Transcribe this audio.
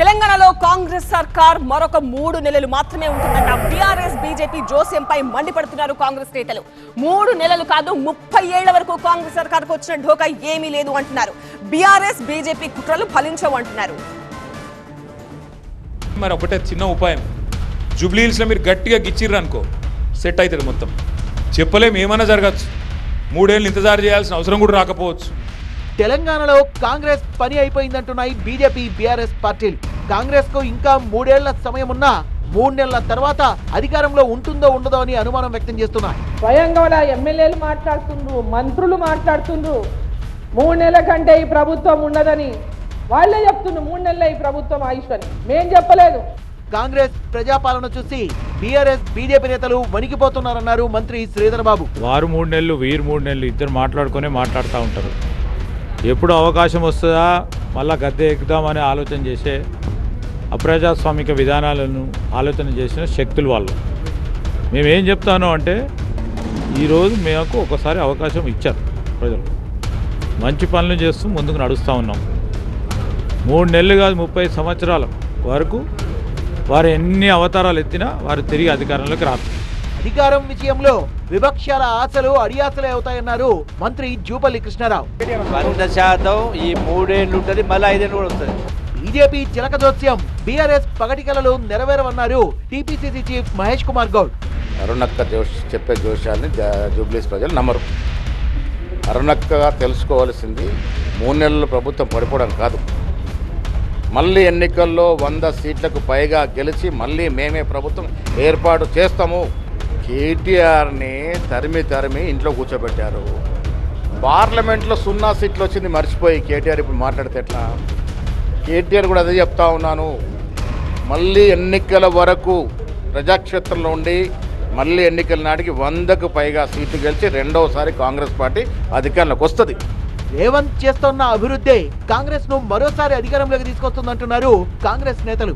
తెలంగాణలో కాంగ్రెస్ సర్కార్ మరొక మూడు నెలలు మాత్రమే ఉంటుందన్న బీఆర్ఎస్ బీజేపీ జోస్యంపై మండిపడుతున్నారు కాంగ్రెస్ నేతలు. మూడు నెలలు కాదు ముప్పై ఏళ్ళ వరకు కాంగ్రెస్ సర్కార్కు వచ్చిన ఢోకా ఏమీ లేదు అంటున్నారు. బీఆర్ఎస్ బీజేపీ కుట్రలు ఫలించవు అంటున్నారు. మరి ఒకటే చిన్న ఉపాయం. జూబ్లీ హిల్స్లో మీరు గట్టిగా గిచ్చిర్రు అనుకో సెట్ అవుతుంది మొత్తం. చెప్పలేం ఏమైనా జరగచ్చు. మూడేళ్ళు ఇంతజారు చేయాల్సిన అవసరం కూడా రాకపోవచ్చు. తెలంగాణలో కాంగ్రెస్ పని అయిపోయిందంటున్నాయి బీజేపీ బీఆర్ఎస్ పార్టీలు. కాంగ్రెస్కు ఇంకా మూడేళ్ళ సమయం ఉన్నా మూడు నెలల తర్వాత అధికారంలో ఉంటుందో ఉండదో అని అనుమానం వ్యక్తం చేస్తున్నాయి. స్వయంగా ఎమ్మెల్యేలు మాట్లాడుతుండ్రు మంత్రులు మాట్లాడుతుండ్రు. మూడు నెలల కంటే ఈ ప్రభుత్వం ఉండదని వాళ్ళే చెప్తుండ్రు మూడు నెలలే ఈ ప్రభుత్వం ఆయుష్ అని మేం చెప్పలేదు. కాంగ్రెస్ ప్రజాపాలన చూసి బీఆర్ఎస్ బీజేపీ నేతలు వణికిపోతున్నారన్నారు మంత్రి శ్రీధర్ బాబు. వారు మూడు నెలలు వీరు మూడు నెలలు ఇద్దరు మాట్లాడుకునే మాట్లాడుతూ ఉంటారు. ఎప్పుడు అవకాశం వస్తుందా? మళ్ళా గద్దె ఎక్కుదామని ఆలోచన చేసే అప్రజాస్వామిక విధానాలను ఆలోచన చేసిన శక్తులు వాళ్ళు. మేమేం చెప్తాను అంటే ఈరోజు మాకు ఒకసారి అవకాశం ఇచ్చారు ప్రజలు. మంచి పనులు చేస్తూ ముందుకు నడుస్తూ ఉన్నాం. మూడు నెలలు కాదు ముప్పై సంవత్సరాల వరకు వారు ఎన్ని అవతారాలు ఎత్తినా వారు తిరిగి అధికారంలోకి రారు. అధికారం విషయంలో విపక్షాల ఆశలు అడియాసలే అవుతాయన్నారు మంత్రి జూపల్లి కృష్ణారావు. వంద శాతం ఈ మూడేళ్ళు ఉంటుంది మళ్ళీ ఐదేళ్ళు కూడా వస్తుంది. బీజేపీ చిలక జోస్యం బీఆర్ఎస్ పగటి కలలు నెరవేరవన్నారు టీపీసీసీ చీఫ్ మహేష్ కుమార్ గౌడ్. అరుణక్క జోష్ చెప్పే జోషాన్ని జ- జూబ్లీస్ ప్రజలు నమ్మరు. అరుణక్కగా తెలుసుకోవాల్సింది మూడు నెలలు ప్రభుత్వం పడిపోవడం కాదు. మళ్ళీ ఎన్నికల్లో వంద సీట్లకు పైగా గెలిచి మళ్ళీ మేమే ప్రభుత్వం ఏర్పాటు చేస్తాము. కేటీఆర్ని తరిమి తరిమి ఇంట్లో కూర్చోబెట్టారు. పార్లమెంట్లో సున్నా సీట్లు వచ్చింది మర్చిపోయి కేటీఆర్ ఇప్పుడు మాట్లాడితే ఎట్లా? కేటీఆర్ కూడా అదే చెప్తా ఉన్నాను. మళ్ళీ ఎన్నికల వరకు ప్రజాక్షేత్రంలో ఉండి మళ్ళీ ఎన్నికల నాటికి వందకు పైగా సీట్లు గెలిచి రెండవసారి కాంగ్రెస్ పార్టీ అధికారంలోకి వస్తుంది. రేవంత్ చేస్తున్న అభివృద్ధి కాంగ్రెస్ను మరోసారి అధికారంలోకి తీసుకొస్తుందంటున్నారు కాంగ్రెస్ నేతలు.